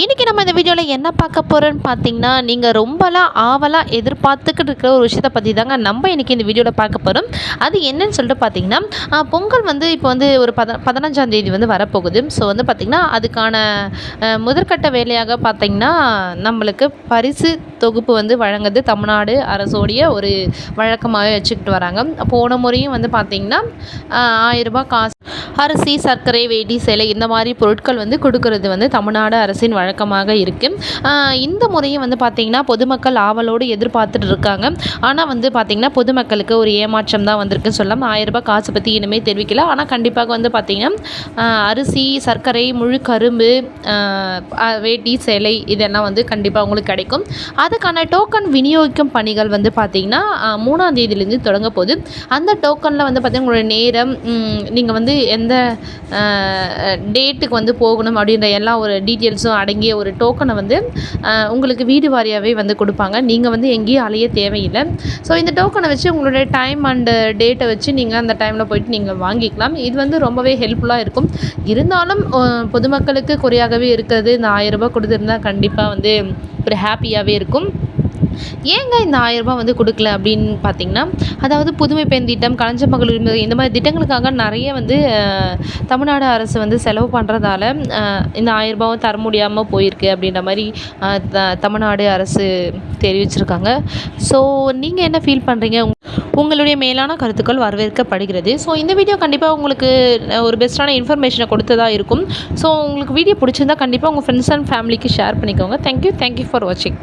இன்றைக்கி நம்ம இந்த வீடியோவில் என்ன பார்க்க போகிறோன்னு பார்த்தீங்கன்னா நீங்கள் ரொம்பலாம் ஆவலாக எதிர்பார்த்துக்கிட்டு இருக்கிற ஒரு விஷயத்தை பற்றி தாங்க நம்ம இன்றைக்கி இந்த வீடியோவில் பார்க்க போகிறோம் அது என்னன்னு சொல்லிட்டு பார்த்தீங்கன்னா பொங்கல் வந்து இப்போ வந்து ஒரு பத பதினஞ்சாம் தேதி வந்து வரப்போகுது. ஸோ வந்து பார்த்திங்கன்னா அதுக்கான முதற்கட்ட வேலையாக பார்த்திங்கன்னா நம்மளுக்கு பரிசு தொகுப்பு வந்து வழங்குது தமிழ்நாடு அரசோடைய ஒரு வழக்கமாகவே வச்சுக்கிட்டு வராங்க. போன முறையும் வந்து பார்த்திங்கன்னா ஆயிரரூபா காசு அரிசி சர்க்கரை வேட்டி சேலை இந்த மாதிரி பொருட்கள் வந்து கொடுக்கறது வந்து தமிழ்நாடு அரசின் வழக்கமாக இருக்குது இந்த முறையும் வந்து பார்த்திங்கன்னா பொதுமக்கள் ஆவலோடு எதிர்பார்த்துட்டு இருக்காங்க. ஆனால் வந்து பார்த்திங்கன்னா பொதுமக்களுக்கு ஒரு ஏமாற்றம் தான் வந்திருக்குன்னு சொல்லலாம். ஆயிரம் ரூபாய் காசு பற்றி இனிமே தெரிவிக்கல. ஆனால் கண்டிப்பாக வந்து பார்த்திங்கன்னா அரிசி சர்க்கரை முழு கரும்பு வேட்டி சேலை இதெல்லாம் வந்து கண்டிப்பாக உங்களுக்கு கிடைக்கும். அதுக்கான டோக்கன் விநியோகிக்கும் பணிகள் வந்து பார்த்திங்கன்னா மூணாம் தேதியிலேருந்து தொடங்க போகுது. அந்த டோக்கனில் வந்து பார்த்திங்கன்னா உங்களோட நேரம் நீங்கள் வந்து எந்த டேட்டுக்கு வந்து போகணும் அப்படின்ற எல்லா ஒரு டீட்டெயில்ஸும் அடங்கிய ஒரு டோக்கனை வந்து உங்களுக்கு வீடு வாரியாகவே வந்து கொடுப்பாங்க. நீங்கள் வந்து எங்கேயும் அலைய தேவையில்லை. ஸோ இந்த டோக்கனை வச்சு உங்களுடைய டைம் அண்டு டேட்டை வச்சு நீங்கள் அந்த டைமில் போயிட்டு நீங்கள் வாங்கிக்கலாம். இது வந்து ரொம்பவே ஹெல்ப்ஃபுல்லாக இருக்கும். இருந்தாலும் பொதுமக்களுக்கு குறையாகவே இருக்கிறது. இந்த ஆயிரம் ரூபாய் கொடுத்துருந்தா கண்டிப்பாக வந்து ஒரு ஹாப்பியாகவே இருக்கும். ஏங்க இந்த ஆயிரம் ரூபாய் வந்து கொடுக்கல அப்படின்னு பார்த்தீங்கன்னா அதாவது புதுமை பெண் திட்டம் கலைஞர் மகளிர் உரிமை இந்த மாதிரி திட்டங்களுக்காக நிறைய வந்து தமிழ்நாடு அரசு வந்து செலவு பண்ணுறதால இந்த ஆயிரரூபாவும் தர முடியாமல் போயிருக்கு அப்படின்ற மாதிரி த- தமிழ்நாடு அரசு தெரிவிச்சிருக்காங்க. ஸோ நீங்கள் என்ன ஃபீல் பண்ணுறீங்க உங்களுடைய மேலான கருத்துக்கள் வரவேற்கப்படுகிறது. ஸோ இந்த வீடியோ கண்டிப்பாக உங்களுக்கு ஒரு பெஸ்ட்டான இன்ஃபர்மேஷனை கொடுத்ததாக இருக்கும். ஸோ உங்களுக்கு வீடியோ பிடிச்சிருந்தா கண்டிப்பாக உங்கள் ஃப்ரெண்ட்ஸ் அண்ட் ஃபேமிலிக்கு ஷேர் பண்ணிக்கோங்க. Thank you thank you for வாட்சிங்